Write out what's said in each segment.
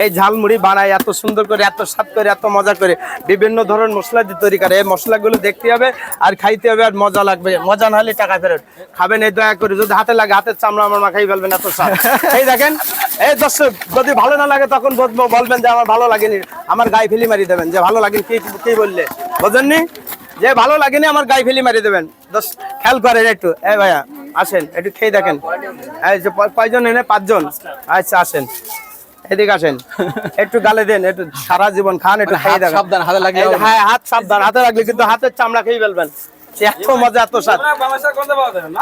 এই ঝালমুড়ি বানায় এত সুন্দর করে এত স্বাদ করে এত মজা করে বিভিন্ন ধরনের মশলা দিয়ে তৈরি করে। এই মশলাগুলো দেখতে হবে আর খাইতে হবে আর মজা লাগবে। মজা না হলে টাকা ফেরত। খাবেন এই দয়া করে যদি হাতে লাগে হাতের চামড়া আমার মাখাই ফেলবেন এত স্বাদ। এই দেখেন এই দর্শক যদি ভালো না লাগে তখন বলবো- বলবেন যে আমার ভালো লাগেনি। আমার গায়ে ফেলি মারি দেবেন। যে ভালো লাগেনি কি কি বললে? বোঝেননি? যে ভালো লাগেনি আমার গায়ে ফেলি মারি দেবেন। দশ খেয়াল করেন একটু। এ ভাইয়া আসেন একটু খেয়ে দেখেন। এই যে কয়জন এনে? পাঁচজন? আচ্ছা আসেন। এদিকে আসেন। একটু গালে দেন একটু সারা জীবন খান একটু মানে খেয়ে হাত দেখেন। সাবধান, হাতে লাগলে। হ্যাঁ হাত সাবধান হাতে লাগলে কিন্তু হাতের চামড়া খেয়ে ফেলবেন। এত মজা এত স্বাদ।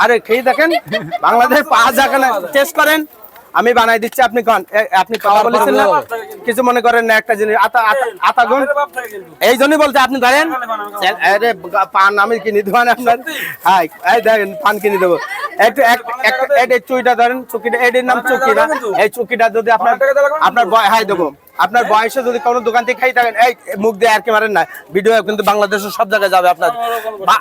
আরে খেয়ে দেখেন বাংলাদেশ পাঁচ না। টেস্ট করেন। আমি বানাই দিচ্ছি আপনি কন আপনি খাওয়া বলেছেন না? কিছু মনে করেন না একটা জিনিস। আতা আতা- গুণ এই জন্যই বলতে আপনি ধরেন আরে পান আমি কিনে দেবো না আপনার। হ্যাঁ এই দেখেন পান কিনে দেবো। চুইটা ধরেন চুকিটা এটির নাম চুকি না এই চুকিটা যদি আপনার আপনার হাই দেবো আপনার বয়সে যদি কোনো দোকান থেকে খাই থাকেন এই মুখ দিয়ে আর কি মারেন না। ভিডিও কিন্তু বাংলাদেশের সব জায়গায় যাবে আপনার।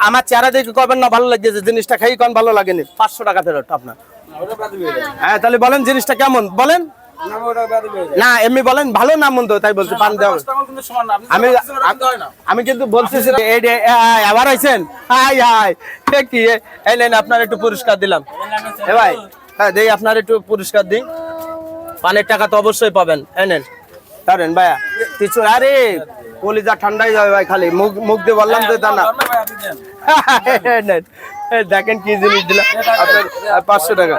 আমার চেহারা দেখে কবেন না ভালো লাগছে জিনিসটা খাই কোন ভালো লাগেনি। পাঁচশো টাকা ফেরত আপনার। হ্যাঁ তাহলে বলেন জিনিসটা কেমন? বলেন। না এমনি বলেন ভালো না মন্দ তাই বলছি পান দেওয়া আমি আমি কিন্তু বলছি আবার আইছেন? হাই হাই এ কি এই নেন আপনার একটু পুরস্কার দিলাম। এ ভাই হ্যাঁ দেই আপনার একটু পুরস্কার দিই। পানের টাকা তো অবশ্যই পাবেন এই নেন। ধরেন ভাইয়া কিছু আরে কলিজা ঠান্ডাই যাবে ভাই খালি। মুখ মুখ দিয়ে বললাম যে তা না। নেন, দেখেন কি জিনিস দিলাম আপনার পাঁচশো টাকা।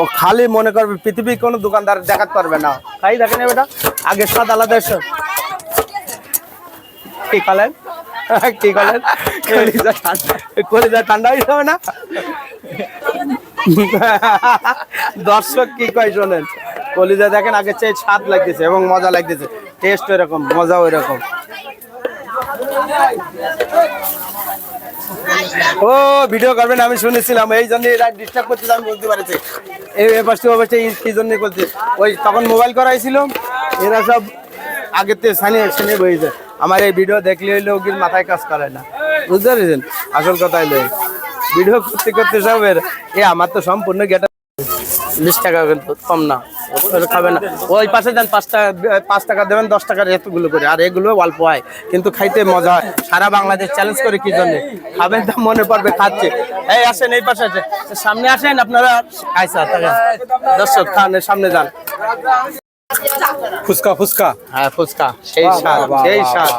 ও খালি মনে করবে পৃথিবীর কোনো দোকানদার দেখাতে পারবে না। তাই দেখেন বেটা, আগে স্বাদ আলাদা এসব কি কলেন কি কলেন কলিজা ঠান্ডা। হয়ে যাবে না? দর্শক কি কয় শোনেন? কলিজা দেখেন, আগে চেয়ে স্বাদ লাগতেছে এবং মজা লাগতেছে। টেস্ট এরকম মজাও এরকম ও ভিডিও করবেন, আমি শুনেছিলাম। এই জন্য এরা ডিস্টার্ব করতে আমি বলতে পারছি এই ব্যাপারটি অবশ্যই কি জন্য করছে ওই তখন মোবাইল করাইছিল, এরা সব থেকে সানি একসঙ্গে বইছে। আমার এই ভিডিও দেখলে হইলে ওগির মাথায় কাজ করে না। বুঝতে পেরেছেন? আসল কথা হইলে ভিডিও করতে করতে সব এ, আমার তো সম্পূর্ণ গেটা বিশ টাকা কিন্তু কম না। খাবে না। ওই পাশে যান পাঁচ টাকা পাঁচ টাকা দেবেন দশ টাকার এতগুলো করে। আর এগুলো অল্প হয় কিন্তু খাইতে মজা হয়। সারা বাংলাদেশ চ্যালেঞ্জ করে কি জন্য? খাবেন তো মনে পড়বে খাচ্ছে। এই আসেন এই পাশে আছে সামনে আসেন আপনারা আইসা দর্শক খান সামনে যান। ফুচকা ফুচকা। হ্যাঁ ফুচকা। সেই স্বাদ সেই স্বাদ।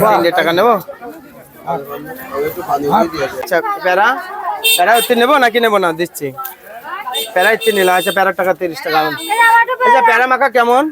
তিনটে টাকা নেব? আচ্ছা প্যারা প্যারা নেব নাকি নেব না? দিচ্ছি। প্যারা ইচ্ছে নিলাম আচ্ছা প্যারার টাকা তিরিশ টাকা। আচ্ছা প্যারা মাখা কেমন?